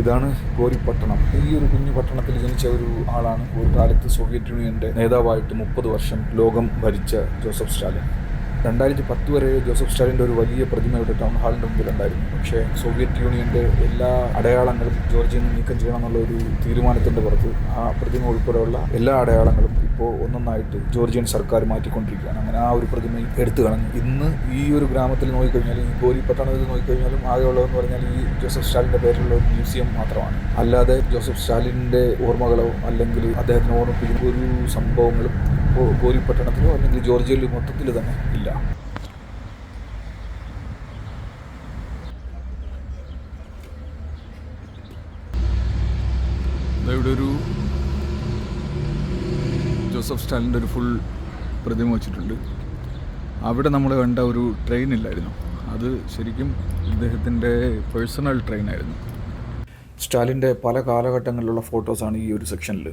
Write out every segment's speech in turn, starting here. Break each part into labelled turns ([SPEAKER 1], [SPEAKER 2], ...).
[SPEAKER 1] ഇതാണ് ഗോരിപട്ടണം ഈ ഒരു കുഞ്ഞു പട്ടണത്തിൽ ജനിച്ച ഒരു ആളാണ് ഒരു കാലത്ത് സോവിയറ്റ് യൂണിയന്റെ നേതാവായിട്ട് മുപ്പത് വർഷം ലോകം ഭരിച്ച ജോസഫ് സ്റ്റാലിൻ. രണ്ടായിരത്തി പത്ത് വരെ ജോസഫ് സ്റ്റാലിന്റെ ഒരു വലിയ പ്രതിമ ഇവിടെ ടൗൺ ഹാളിന്റെ മുമ്പിലുണ്ടായിരുന്നു. പക്ഷേ സോവിയറ്റ് യൂണിയന്റെ എല്ലാ അടയാളങ്ങളും ജോർജിയിൽ നിന്ന് നീക്കം ചെയ്യണം എന്നുള്ള ഒരു തീരുമാനത്തിന്റെ പുറത്ത് ആ പ്രതിമ ഉൾപ്പെടെയുള്ള എല്ലാ അടയാളങ്ങളും ഇപ്പോൾ ഒന്നൊന്നായിട്ട് ജോർജിയൻ സർക്കാർ മാറ്റിക്കൊണ്ടിരിക്കുകയാണ്. അങ്ങനെ ആ ഒരു പ്രതിമയും എടുത്തു കളഞ്ഞു. ഇന്ന് ഈ ഒരു ഗ്രാമത്തിൽ നോക്കിക്കഴിഞ്ഞാൽ ഈ ഗോരി പട്ടണത്തിൽ നോക്കിക്കഴിഞ്ഞാലും ആകെയുള്ളതെന്ന് പറഞ്ഞാൽ ഈ ജോസഫ് സ്റ്റാലിന്റെ പേരിലുള്ള ഒരു മ്യൂസിയം മാത്രമാണ്. അല്ലാതെ ജോസഫ് സ്റ്റാലിന്റെ ഓർമ്മകളോ അല്ലെങ്കിൽ അദ്ദേഹത്തിന് ഓർമ്മിപ്പിക്കുന്ന ഒരു സംഭവങ്ങളും ഇപ്പോൾ ഗോരി പട്ടണത്തിലോ അല്ലെങ്കിൽ ജോർജിയയിലോ മൊത്തത്തിൽ തന്നെ ഇല്ല. ഇവിടെ ഒരു ജോസഫ് സ്റ്റാലിന്റെ ഒരു ഫുൾ പ്രതിമ വെച്ചിട്ടുണ്ട്. അവിടെ നമ്മൾ കണ്ട ഒരു ട്രെയിൻ ഇല്ലായിരുന്നു. അത് ശരിക്കും ഇദ്ദേഹത്തിന്റെ പേഴ്സണൽ ട്രെയിനായിരുന്നു സ്റ്റാലിന്റെ പല കാലഘട്ടങ്ങളിലുള്ള ഫോട്ടോസാണ് ഈ ഒരു സെക്ഷനിൽ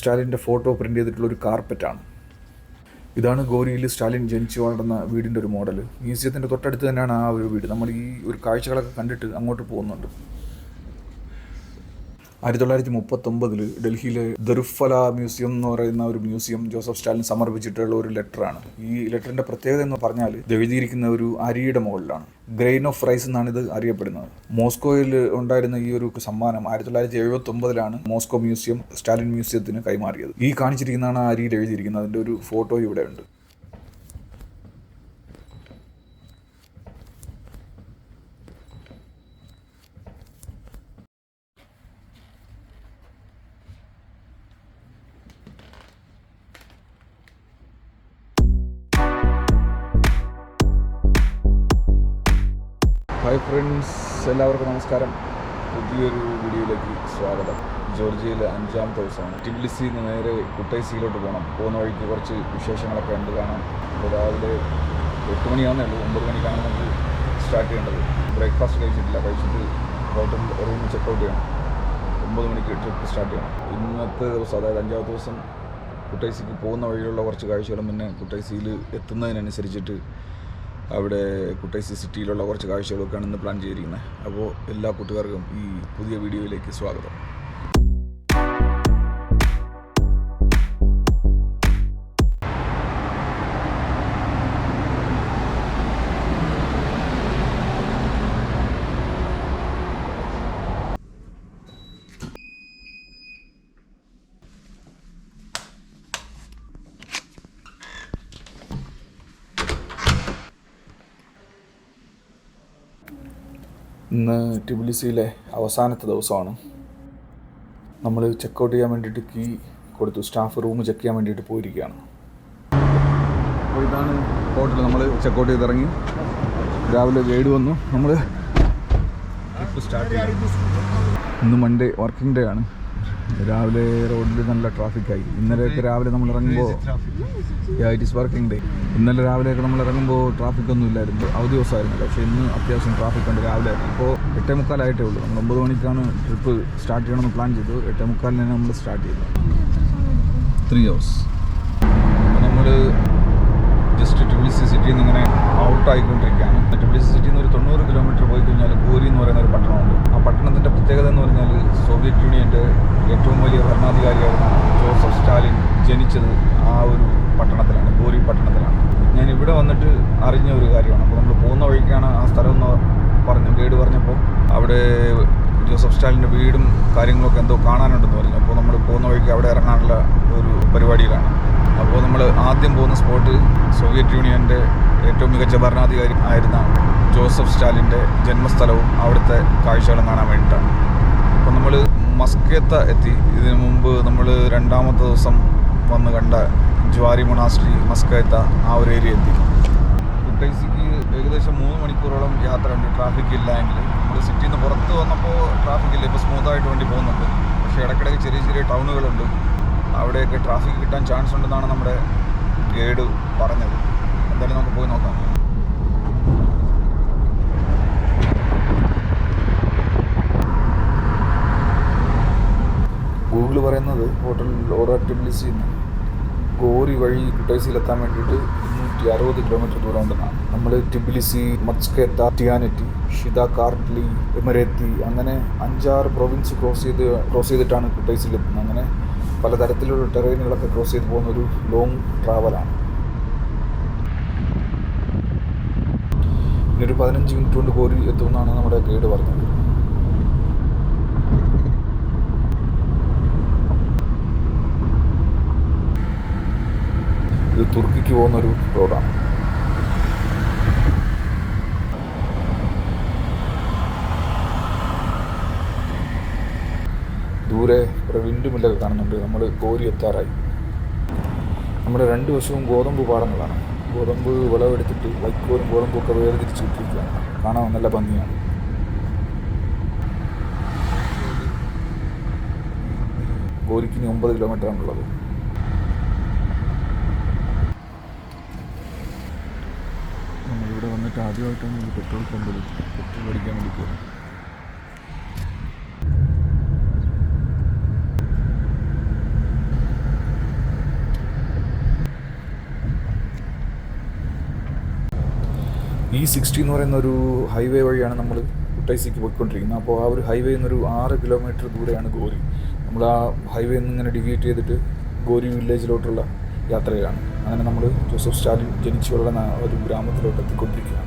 [SPEAKER 1] സ്റ്റാലിന്റെ ഫോട്ടോ പ്രിന്റ് ചെയ്തിട്ടുള്ള ഒരു കാർപ്പറ്റാണ്. ഇതാണ് ഗോരിയിൽ സ്റ്റാലിൻ ജനിച്ചു വളർന്ന വീടിന്റെ ഒരു മോഡൽ മ്യൂസിയത്തിന്റെ തൊട്ടടുത്ത് തന്നെയാണ് ആ ഒരു വീട്. നമ്മൾ ഈ ഒരു കാഴ്ചകളൊക്കെ കണ്ടിട്ട് അങ്ങോട്ട് പോകുന്നുണ്ട്. ആയിരത്തി തൊള്ളായിരത്തി മുപ്പത്തൊമ്പതിൽ ഡൽഹിയിലെ ദറുഫല മ്യൂസിയം എന്ന് പറയുന്ന ഒരു മ്യൂസിയം ജോസഫ് സ്റ്റാലിൻ സമർപ്പിച്ചിട്ടുള്ള ഒരു ലെറ്ററാണ്. ഈ ലെറ്ററിന്റെ പ്രത്യേകത എന്ന് പറഞ്ഞാൽ എഴുതിയിരിക്കുന്ന ഒരു അരിയുടെ മുകളിലാണ്. ഗ്രെയിൻ ഓഫ് റൈസ് എന്നാണ് ഇത് അറിയപ്പെടുന്നത്. മോസ്കോയിൽ ഉണ്ടായിരുന്ന ഈ ഒരു സമ്മാനം ആയിരത്തി തൊള്ളായിരത്തി എഴുപത്തി ഒമ്പതിലാണ് മോസ്കോ മ്യൂസിയം സ്റ്റാലിൻ മ്യൂസിയത്തിന് കൈമാറിയത്. ഈ കാണിച്ചിരിക്കുന്നതാണ് ആ അരിയിൽ എഴുതിയിരിക്കുന്നത്. അതിന്റെ ഒരു ഫോട്ടോ ഇവിടെ ഉണ്ട്. ഹായ് ഫ്രണ്ട്സ് എല്ലാവർക്കും നമസ്കാരം. പുതിയൊരു വീഡിയോയിലേക്ക് സ്വാഗതം. ജോർജിയയിലെ അഞ്ചാം ദിവസമാണ്. ടിബ്ലിസിൽ നിന്ന് നേരെ കുട്ടൈസിയിലോട്ട് പോകണം. പോകുന്ന വഴിക്ക് കുറച്ച് വിശേഷങ്ങളൊക്കെ ഉണ്ട് കാണാം രാവിലെ എട്ട് മണിയാണെന്നേ ഉള്ളൂ. ഒമ്പത് മണിക്കാണ് നമുക്ക് സ്റ്റാർട്ട് ചെയ്യേണ്ടത്. ബ്രേക്ക്ഫാസ്റ്റ് കഴിച്ചിട്ടില്ല. കഴിച്ചിട്ട് ഹോട്ടൽ റൂം ചെക്കൗട്ട് ചെയ്യണം. ഒമ്പത് മണിക്ക് ട്രിപ്പ് സ്റ്റാർട്ട് ചെയ്യണം. ഇന്നത്തെ ദിവസം അതായത് അഞ്ചാമത്തെ ദിവസം കുട്ടൈസിക്ക് പോകുന്ന വഴിയിലുള്ള കുറച്ച് കാഴ്ചകളും പിന്നെ കുട്ടൈസിയിൽ എത്തുന്നതിനനുസരിച്ചിട്ട് അവിടെ കുട്ടൈസി സിറ്റിയിലുള്ള കുറച്ച് കാഴ്ചകളൊക്കെയാണ് ഇന്ന് പ്ലാൻ ചെയ്തിരിക്കുന്നത്. അപ്പോൾ എല്ലാ കൂട്ടുകാർക്കും ഈ പുതിയ വീഡിയോയിലേക്ക് സ്വാഗതം. ഇന്ന് ടിബിലിസിയിലെ അവസാനത്തെ ദിവസമാണ്. നമ്മൾ ചെക്കൗട്ട് ചെയ്യാൻ വേണ്ടിയിട്ട് കീ കൊടുത്തു. സ്റ്റാഫ് റൂം ചെക്ക് ചെയ്യാൻ വേണ്ടിയിട്ട് പോയിരിക്കുകയാണ്. അപ്പോൾ ഇതാണ് ഹോട്ടൽ. നമ്മൾ ചെക്കൗട്ട് ചെയ്തിറങ്ങി. രാവിലെ ഗൈഡ് വന്നു. നമ്മൾ ട്രിപ്പ് സ്റ്റാർട്ട് ചെയ്തു. ഇന്ന് മൺഡേ വർക്കിംഗ് ഡേ ആണ്. രാവിലെ റോഡിൽ നല്ല ട്രാഫിക്കായി ഇന്നലെയൊക്കെ രാവിലെ നമ്മൾ ഇറങ്ങുമ്പോൾ ഇറ്റ് ഈസ് വർക്കിംഗ് ഡേ ഇന്നലെ രാവിലെയൊക്കെ നമ്മൾ ഇറങ്ങുമ്പോൾ ട്രാഫിക് ഒന്നും ഇല്ലായിരുന്നു. അവധി ദിവസമായിരുന്നു പക്ഷേ ഇന്ന് അത്യാവശ്യം ട്രാഫിക് ഉണ്ട് രാവിലെ. ഇപ്പോൾ എട്ടേ മുക്കാലായിട്ടേ ഉള്ളൂ. നമ്മൾ ഒമ്പത് മണിക്കാണ് ട്രിപ്പ് സ്റ്റാർട്ട് ചെയ്യണമെന്ന് പ്ലാൻ ചെയ്തു എട്ടേ മുക്കാലിന് തന്നെ നമ്മൾ സ്റ്റാർട്ട് ചെയ്തു. ത്രീ ഹവേഴ്സ് നമ്മൾ ജസ്റ്റ് ടിബിലിസി സിറ്റിയിൽ നിന്ന് ഇങ്ങനെ ഔട്ട് ആയിക്കൊണ്ടിരിക്കുകയാണ്. സി സിറ്റിയിൽ നിന്ന് ഒരു തൊണ്ണൂറ് കിലോമീറ്റർ പോയി കഴിഞ്ഞാൽ ഗോരി എന്ന് പറയുന്ന ഒരു പട്ടണമുണ്ട്. ആ പട്ടണത്തിന്റെ പ്രത്യേകത എന്ന് പറഞ്ഞാൽ സോവിയറ്റ് യൂണിയന്റെ ഏറ്റവും വലിയ ഭരണാധികാരിയായിരുന്ന ജോസഫ് സ്റ്റാലിൻ ജനിച്ചത് ആ ഒരു പട്ടണത്തിലാണ് ഗോരി പട്ടണത്തിലാണ്. ഞാൻ ഇവിടെ വന്നിട്ട് അറിഞ്ഞ ഒരു കാര്യമാണ്. അപ്പോൾ നമ്മൾ പോകുന്ന വഴിക്കാണ് ആ സ്ഥലം എന്ന് പറഞ്ഞു ഗൈഡ് പറഞ്ഞപ്പോൾ അവിടെ ജോസഫ് സ്റ്റാലിന്റെ വീടും കാര്യങ്ങളൊക്കെ എന്തോ കാണാനുണ്ടെന്ന് പറഞ്ഞു. അപ്പോൾ നമ്മൾ പോകുന്ന വഴിക്ക് അവിടെ ഇറങ്ങാനുള്ള ഒരു പരിപാടിയിലാണ്. അപ്പോൾ നമ്മൾ ആദ്യം പോകുന്ന സ്പോട്ട് സോവിയറ്റ് യൂണിയന്റെ ഏറ്റവും മികച്ച ഭരണാധികാരി ആയിരുന്ന ജോസഫ് സ്റ്റാലിന്റെ ജന്മസ്ഥലവും അവിടുത്തെ കാഴ്ചകളും കാണാൻ വേണ്ടിയിട്ടാണ്. മസ്കേത്ത എത്തി. ഇതിനു മുമ്പ് നമ്മൾ രണ്ടാമത്തെ ദിവസം വന്ന് കണ്ട ജ്വാരി മൊണാസ്ട്രി മസ്കേത്ത ആ ഒരു ഏരിയ എത്തി. കുട്ടൈസിക്ക് ഏകദേശം മൂന്ന് മണിക്കൂറോളം യാത്ര ഉണ്ട് ട്രാഫിക് ഇല്ല എങ്കിൽ നമ്മൾ സിറ്റിയിൽ നിന്ന് പുറത്ത് വന്നപ്പോൾ ട്രാഫിക് ഇല്ല. ഇപ്പോൾ സ്മൂത്തായിട്ട് വണ്ടി പോകുന്നുണ്ട്. പക്ഷേ ഇടയ്ക്കിടയ്ക്ക് ചെറിയ ചെറിയ ടൗണുകളുണ്ട്. അവിടെയൊക്കെ ട്രാഫിക് കിട്ടാൻ ചാൻസ് ഉണ്ടെന്നാണ് നമ്മുടെ ഗൈഡ് പറഞ്ഞത്. എന്തായാലും നമുക്ക് പോയി നോക്കാം. ഗൂഗിൾ പറയുന്നത് ഹോട്ടൽ ഓറോ എന്ന് ഗോറി വഴി കുട്ടൈസിയിലെത്താൻ വേണ്ടിയിട്ട് ഇരുന്നൂറ്റി അറുപത് കിലോമീറ്റർ ദൂരം ഉണ്ടെന്നാണ് നമ്മൾ ടിബിലിസി മസ്കേത്ത ടിയാനറ്റി ഷിത കാർട്ട്ലി എമരേത്തി അങ്ങനെ അഞ്ചാറ് പ്രൊവിൻസ് ക്രോസ് ചെയ്ത് ക്രോസ് ചെയ്തിട്ടാണ് കുട്ടൈസിലെത്തുന്നത് അങ്ങനെ പലതരത്തിലുള്ള ടെറൈനുകളൊക്കെ ക്രോസ് ചെയ്ത് പോകുന്ന ഒരു ലോങ് ട്രാവലാണ് ഇനി ഒരു പതിനഞ്ച് മിനിറ്റ് കൊണ്ട് കോരി എത്തുമെന്നാണ് നമ്മുടെ ഗൈഡ് പറഞ്ഞത് ഇത് തുർക്കിക്ക് പോകുന്നൊരു റോഡാണ്. ദൂരെ ഒരു വിൻഡുമില്ലൊക്കെ കാണുന്നുണ്ട്. നമ്മൾ കോരി എത്താറായി. നമ്മുടെ രണ്ട് വശവും ഗോതമ്പ് പാടങ്ങളാണ്. ഗോതമ്പ് വിളവെടുത്തിട്ട് വൈക്കോലും ഗോതമ്പൊക്കെ വേർതിരിച്ച് കിട്ടിയിരിക്കുകയാണ് കാണാൻ നല്ല ഭംഗിയാണ്. കോരിക്കിന് ഒമ്പത് കിലോമീറ്റർ നമ്മളിവിടെ ആദ്യമായിട്ടാണ് ഈ പെട്രോൾ പമ്പിൽ പെട്രോൾ അടിക്കാൻ വേണ്ടി പോകുന്നത് ഈ സിക്സ്റ്റി എന്ന് പറയുന്ന ഒരു ഹൈവേ വഴിയാണ് നമ്മൾ കുട്ടൈസിക്ക് പോയിക്കൊണ്ടിരിക്കുന്നത്. അപ്പോൾ ആ ഒരു ഹൈവേ എന്നൊരു ആറ് കിലോമീറ്റർ ദൂരെയാണ് ഗോരി. നമ്മൾ ആ ഹൈവേ നിന്ന് ഇങ്ങനെ ഡിവീറ്റ് ചെയ്തിട്ട് ഗോരി വില്ലേജിലോട്ടുള്ള യാത്രയിലാണ്. അങ്ങനെ നമ്മൾ ജോസഫ് സ്റ്റാലിൻ ജനിച്ചു വളർന്ന ഒരു ഗ്രാമത്തിലോട്ട് എത്തിക്കൊണ്ടിരിക്കുകയാണ്.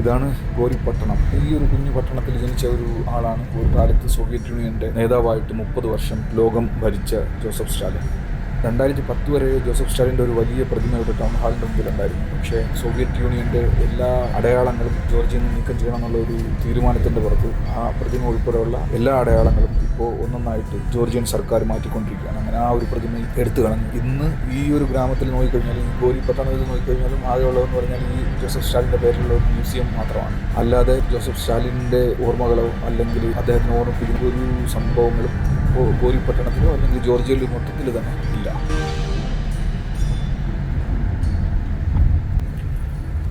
[SPEAKER 1] ഇതാണ് ഗോരി പട്ടണം ഈ ഒരു കുഞ്ഞു പട്ടണത്തിൽ ജനിച്ച ഒരു ആളാണ് ഒരു കാലത്ത് സോവിയറ്റ് യൂണിയന്റെ നേതാവായിട്ട് മുപ്പത് വർഷം ലോകം ഭരിച്ച ജോസഫ് സ്റ്റാലിൻ. രണ്ടായിരത്തി പത്ത് വരെ ജോസഫ് സ്റ്റാലിന്റെ ഒരു വലിയ പ്രതിമ ഇവിടെ ടൗൺ ഹാളിന്റെ മുമ്പിലുണ്ടായിരുന്നു. പക്ഷേ സോവിയറ്റ് യൂണിയന്റെ എല്ലാ അടയാളങ്ങളും ജോർജിയിൽ നിന്ന് നീക്കം ചെയ്യണമെന്നുള്ള ഒരു തീരുമാനത്തിന്റെ പുറത്ത് ആ പ്രതിമ ഉൾപ്പെടെയുള്ള എല്ലാ അടയാളങ്ങളും ഇപ്പോൾ ഒന്നൊന്നായിട്ട് ജോർജിയൻ സർക്കാർ മാറ്റിക്കൊണ്ടിരിക്കുകയാണ്. അങ്ങനെ ആ ഒരു പ്രതിമ എടുത്തു കളഞ്ഞു. ഇന്ന് ഈ ഒരു ഗ്രാമത്തിൽ നോക്കിക്കഴിഞ്ഞാലും ഗോലി പട്ടണത്തിൽ നോക്കിക്കഴിഞ്ഞാലും ആകെയുള്ളതെന്ന് പറഞ്ഞാൽ ഈ ജോസഫ് സ്റ്റാലിന്റെ പേരിലുള്ള ഒരു മ്യൂസിയം മാത്രമാണ്. അല്ലാതെ ജോസഫ് സ്റ്റാലിന്റെ ഓർമ്മകളോ അല്ലെങ്കിൽ അദ്ദേഹത്തിന് ഓർമ്മിപ്പിക്കുന്ന ഒരു സംഭവങ്ങളും ഇപ്പോൾ ഗോരി പട്ടണത്തിലോ അല്ലെങ്കിൽ ജോർജിയയിലോ മൊത്തത്തിൽ തന്നെ ഇല്ല.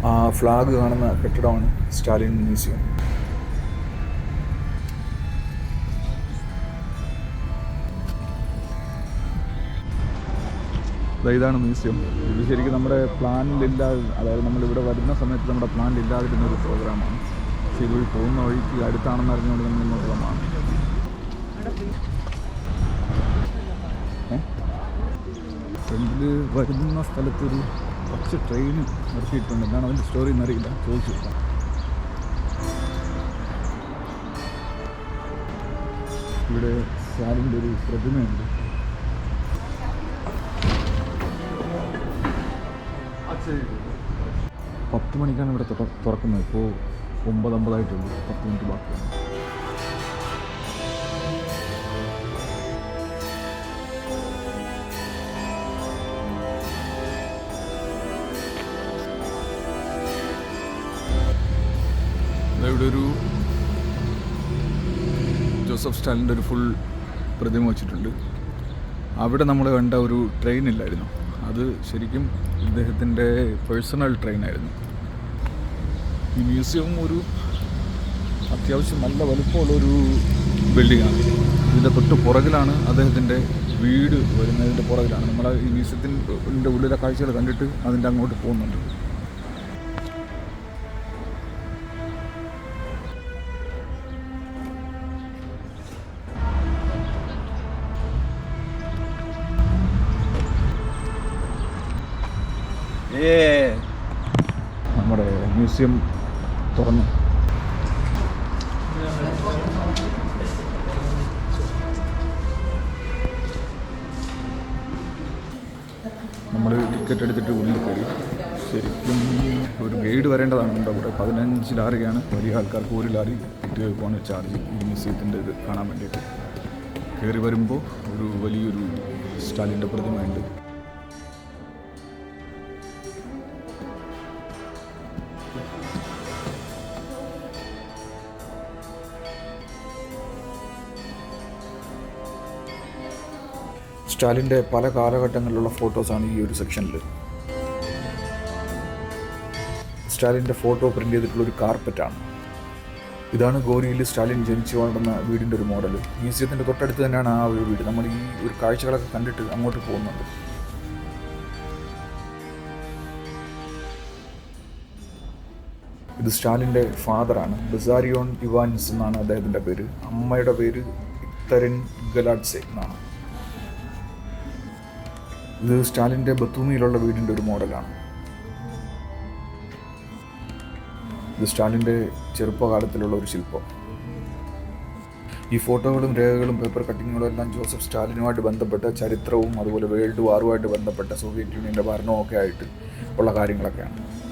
[SPEAKER 1] ആ ഫ്ലാഗ് കാണുന്ന കെട്ടിടമാണ് സ്റ്റാലിൻ മ്യൂസിയം. ഇതാണ് മ്യൂസിയം. ഇത് ശരിക്കും നമ്മുടെ പ്ലാനിലില്ലാതെ അതായത് നമ്മളിവിടെ വരുന്ന സമയത്ത് നമ്മുടെ പ്ലാനിലില്ലാതിരുന്ന ഒരു പ്രോഗ്രാമാണ് പക്ഷേ ഇതുവഴി പോകുന്ന വഴിക്ക് അടുത്താണെന്ന് അറിഞ്ഞുകൊണ്ട് നമ്മൾ ഇങ്ങോട്ട് വന്നതാണ്. ഫ്രണ്ടിൽ വരുന്ന സ്ഥലത്തൊരു കുറച്ച് ട്രെയിൻ നിർത്തിയിട്ടുണ്ട്. എന്താണ് അതിന്റെ സ്റ്റോറി എന്നറിയില്ല. ചോദിച്ചു. ഇവിടെ സാറിന്റെ ഒരു പ്രതിമയുണ്ട്. പത്ത് മണിക്കാണ് ഇവിടെ തുറക്കുന്നത്. ഇപ്പോൾ ഒമ്പത് അമ്പതായിട്ടുള്ളൂ പത്ത് മിനിറ്റ് ബാക്കിയാണ്. ഒരു ജോസഫ് സ്റ്റാലിന്റെ ഒരു ഫുൾ പ്രതിമ വച്ചിട്ടുണ്ട്. അവിടെ നമ്മൾ കണ്ട ഒരു ട്രെയിൻ ഇല്ലായിരുന്നു. അത് ശരിക്കും ഇദ്ദേഹത്തിന്റെ പേഴ്സണൽ ട്രെയിനായിരുന്നു ഈ മ്യൂസിയം ഒരു അത്യാവശ്യം നല്ല വലുപ്പമുള്ളൊരു ബിൽഡിങ്ങാണ് ഇതിന്റെ തൊട്ട് പുറകിലാണ് അദ്ദേഹത്തിന്റെ വീട് വരുന്നതിന്റെ പുറകിലാണ്. നമ്മൾ ഈ മ്യൂസിയത്തിന്റെ ഉള്ളിലെ കാഴ്ചകൾ കണ്ടിട്ട് അതിന്റെ അങ്ങോട്ട് പോകുന്നുണ്ട്. നമ്മുടെ മ്യൂസിയം തുറന്നു. നമ്മൾ ടിക്കറ്റ് എടുത്തിട്ട് ഉള്ളിൽ കയറി. ശരിക്കും ഒരു ഗൈഡ് വരേണ്ടതാണ് കൂടെ പതിനഞ്ച് ലാറിയാണ് വലിയ ആൾക്കാർക്ക് ഒരു ലാറി പോകാൻ ചാർജ് ഈ മ്യൂസിയത്തിന്റെ ഇത് കാണാൻ വേണ്ടിയിട്ട്. കയറി വരുമ്പോൾ ഒരു വലിയൊരു സ്റ്റാലിന്റെ പ്രതിമയുണ്ട്. സ്റ്റാലിന്റെ പല കാലഘട്ടങ്ങളിലുള്ള ഫോട്ടോസാണ് ഈ ഒരു സെക്ഷനിൽ സ്റ്റാലിന്റെ ഫോട്ടോ പ്രിന്റ് ചെയ്തിട്ടുള്ള ഒരു കാർപ്പറ്റാണ്. ഇതാണ് ഗോരിയിൽ സ്റ്റാലിൻ ജനിച്ചു വളർന്ന വീടിന്റെ ഒരു മോഡൽ മ്യൂസിയത്തിന്റെ തൊട്ടടുത്ത് തന്നെയാണ് ആ ഒരു വീട്. നമ്മൾ ഈ ഒരു കാഴ്ചകളൊക്കെ കണ്ടിട്ട് അങ്ങോട്ട് പോകുന്നുണ്ട്. ഇത് സ്റ്റാലിന്റെ ഫാദറാണ്. ബസാരിയോൺ ഇവാൻസ് എന്നാണ് അദ്ദേഹത്തിന്റെ പേര്. അമ്മയുടെ പേര് ഇത്തരൻ ഗലാഡ്സെ എന്നാണ്. ഇത് സ്റ്റാലിന്റെ ബത്തൂമിയിലുള്ള വീടിന്റെ ഒരു മോഡലാണ്. ഇത് സ്റ്റാലിന്റെ ചെറുപ്പകാലത്തിലുള്ള ഒരു ശില്പം. ഈ ഫോട്ടോകളും രേഖകളും പേപ്പർ കട്ടിങ്ങുകളും എല്ലാം ജോസഫ് സ്റ്റാലിനുമായിട്ട് ബന്ധപ്പെട്ട ചരിത്രവും അതുപോലെ വേൾഡ് വാറുമായിട്ട് ബന്ധപ്പെട്ട സോവിയറ്റ് യൂണിയന്റെ ഭരണവും ഒക്കെ ആയിട്ട് ഉള്ള കാര്യങ്ങളൊക്കെയാണ്.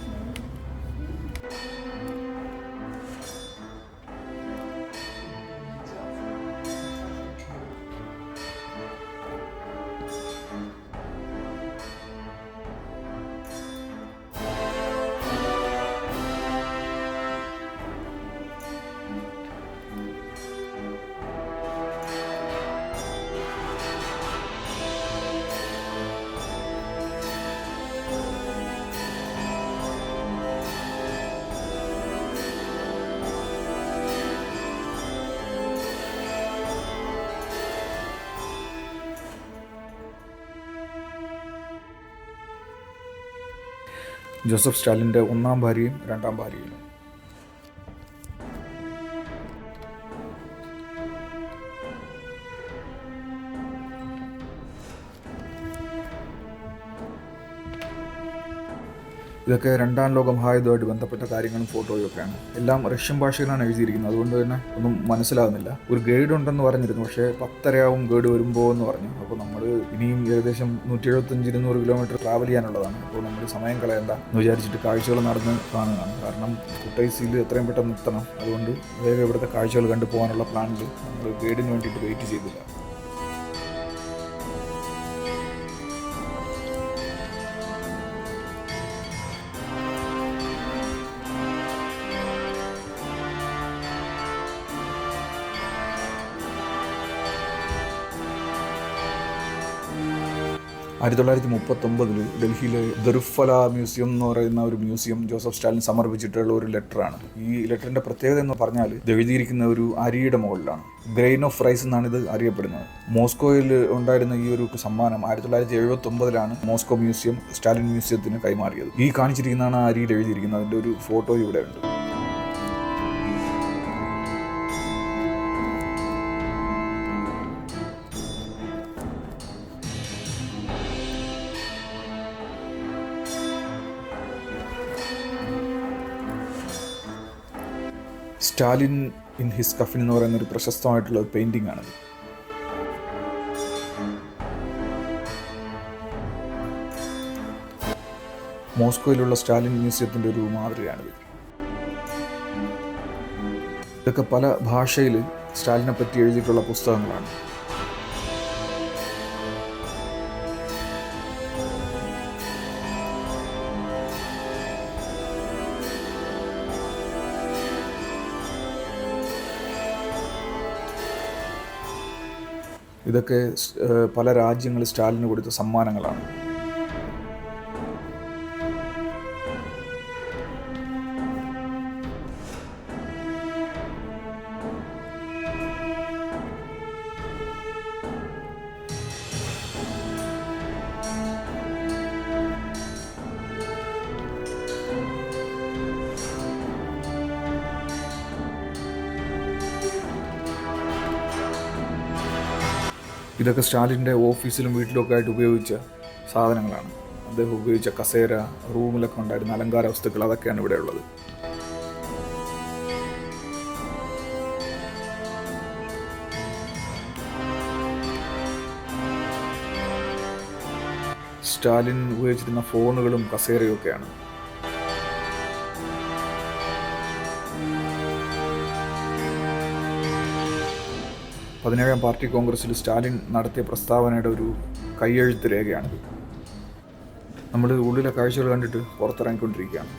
[SPEAKER 1] ജോസഫ് സ്റ്റാലിന്റെ ഒന്നാം ഭാര്യയും രണ്ടാം ഭാര്യയും. ഇതൊക്കെ രണ്ടാം ലോക മഹായുദ്ധമായിട്ട് ബന്ധപ്പെട്ട കാര്യങ്ങളും ഫോട്ടോയും ഒക്കെയാണ്. എല്ലാം റഷ്യൻ ഭാഷയിലാണ് എഴുതിയിരിക്കുന്നത്. അതുകൊണ്ട് തന്നെ ഒന്നും മനസ്സിലാകുന്നില്ല ഒരു ഗൈഡ് ഉണ്ടെന്ന് പറഞ്ഞിരുന്നു. പക്ഷേ പത്തരയാവും ഗൈഡ് വരുമ്പോൾ എന്ന് പറഞ്ഞു. അപ്പോൾ നമ്മൾ ഇനിയും ഏകദേശം നൂറ്റി എഴുപത്തഞ്ച് ഇരുന്നൂറ് കിലോമീറ്റർ ട്രാവൽ ചെയ്യാനുള്ളതാണ്. അപ്പോൾ നമ്മൾ സമയം കളയണ്ട എന്ന് വിചാരിച്ചിട്ട് കാഴ്ചകൾ നടന്ന് കാണുകയാണ് കാരണം ഫുട്ടൈസിൽ എത്രയും പെട്ടെന്ന് എത്തണം. അതുകൊണ്ട് വേഗം ഇവിടുത്തെ കാഴ്ചകൾ കണ്ടു പോകാനുള്ള പ്ലാനിൽ നമ്മൾ ഗൈഡിന് വേണ്ടിയിട്ട് വെയിറ്റ് ചെയ്തില്ല. ആയിരത്തി തൊള്ളായിരത്തി മുപ്പത്തൊമ്പതിൽ ഡൽഹിയിലെ ദർഫല മ്യൂസിയം എന്ന് പറയുന്ന ഒരു മ്യൂസിയം ജോസഫ് സ്റ്റാലിൻ സമർപ്പിച്ചിട്ടുള്ള ഒരു ലെറ്ററാണ്. ഈ ലെറ്ററിന്റെ പ്രത്യേകത എന്ന് പറഞ്ഞാൽ എഴുതിയിരിക്കുന്ന ഒരു അരിയുടെ മുകളിലാണ്. ഗ്രെയിൻ ഓഫ് റൈസ് എന്നാണ് ഇത് അറിയപ്പെടുന്നത്. മോസ്കോയിൽ ഉണ്ടായിരുന്ന ഈ ഒരു സമ്മാനം ആയിരത്തി തൊള്ളായിരത്തി എഴുപത്തി ഒമ്പതിലാണ് മോസ്കോ മ്യൂസിയം സ്റ്റാലിൻ മ്യൂസിയത്തിന് കൈമാറിയത്. ഈ കാണിച്ചിരിക്കുന്നതാണ് ആ അരിയിൽ എഴുതിയിരിക്കുന്നത്. അതിന്റെ ഒരു ഫോട്ടോ ഇവിടെ ഉണ്ട്. സ്റ്റാലിൻ ഇൻ ഹിസ് കഫിൻ എന്ന് പറയുന്ന ഒരു പ്രശസ്തമായിട്ടുള്ള ഒരു പെയിന്റിംഗ് ആണ്. മോസ്കോയിലുള്ള സ്റ്റാലിൻ മ്യൂസിയത്തിന്റെ ഒരു മാതൃകയാണിത്. ഇതൊക്കെ പല ഭാഷയിൽ സ്റ്റാലിനെ പറ്റി എഴുതിയിട്ടുള്ള പുസ്തകങ്ങളാണ്. ഇതൊക്കെ പല രാജ്യങ്ങൾ സ്റ്റാലിന് കൊടുത്ത സമ്മാനങ്ങളാണ്. ഇതൊക്കെ സ്റ്റാലിന്റെ ഓഫീസിലും വീട്ടിലൊക്കെ ആയിട്ട് ഉപയോഗിച്ച സാധനങ്ങളാണ്. അദ്ദേഹം ഉപയോഗിച്ച കസേര റൂമിലൊക്കെ ഉണ്ടായിരുന്ന അലങ്കാര വസ്തുക്കൾ അതൊക്കെയാണ് ഇവിടെ ഉള്ളത്. സ്റ്റാലിൻ ഉപയോഗിച്ചിരുന്ന ഫോണുകളും കസേരയും പതിനേഴാം പാർട്ടി കോൺഗ്രസ്സിൽ സ്റ്റാലിൻ നടത്തിയ പ്രസ്താവനയുടെ ഒരു കൈയെഴുത്ത് രേഖയാണിത്. നമ്മൾ ഉള്ളിലെ കാഴ്ചകൾ കണ്ടിട്ട് പുറത്തിറങ്ങിക്കൊണ്ടിരിക്കുകയാണ്.